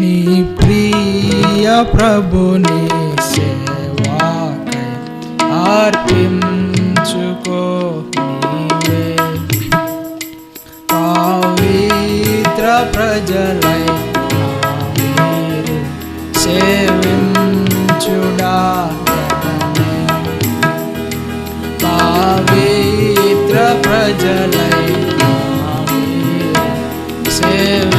నీ ప్రియ ప్రభుని సేవాకై అర్పించుకో నీవే. పవిత్ర ప్రజలై సేవించుడా పవిత్ర ప్రజలై సేవ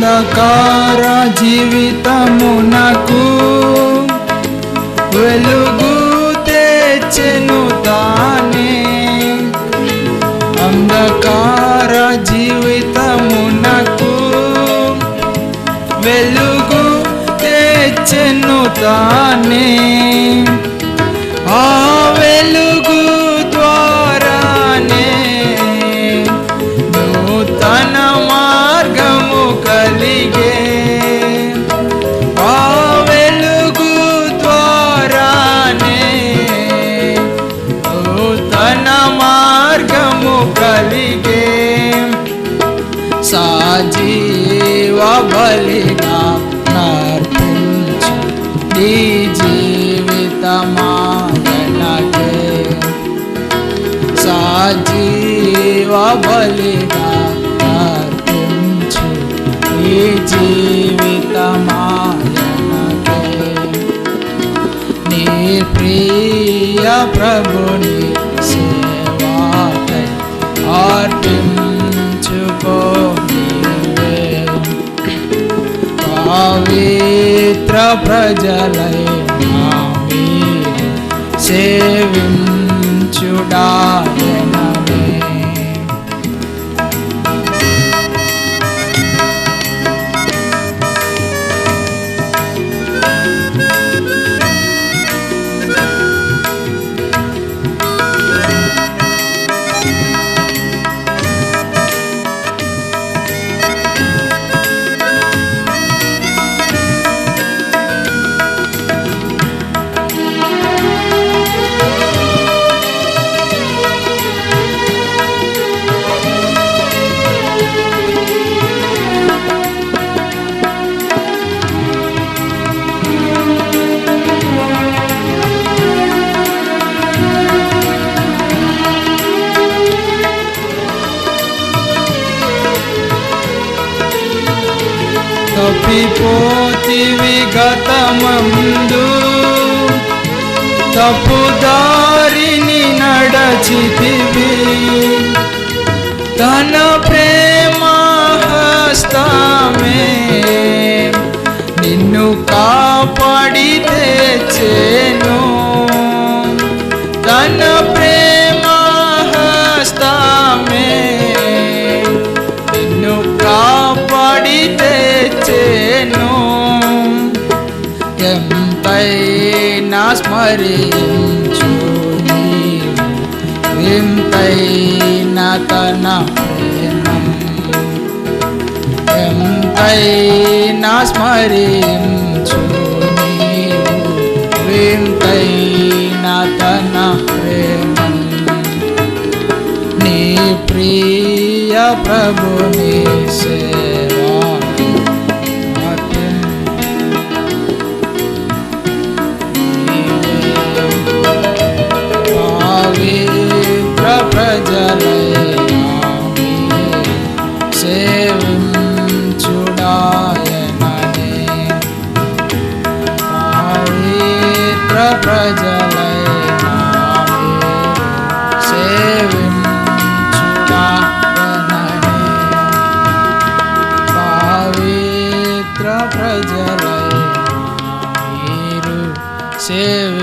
అంధకార జీవితమునకు వెలుగు తెచ్చెను తానే. అంధకార జీవితమునకు వెలుగు తెచ్చెను తానే. बलिगे साजीव बलिगा नर्पिंच दीजीवित मायना के साजीव बलिगा नर्पिंच दीजीवित के निप्रिय प्रभु పవిత్ర ప్రజలై సేవించుడాయన. తప్పిపోతి విగతమందు తప్పుదారిని నడచితివి. తన ప్రేమ హస్తమే నిన్ను కాపాడి తెచ్చేను. తన ప్రేమ ఎంతైనా స్మరించు నీవు ఎంతైనా తన ప్రేమం ఎంతైనా స్మరించు నీవు ఎంతైనా తన ప్రేమం నీ ప్రియ ప్రభుని సేవా పవిత్ర ప్రజలైన మీరు సేవించుడాయన.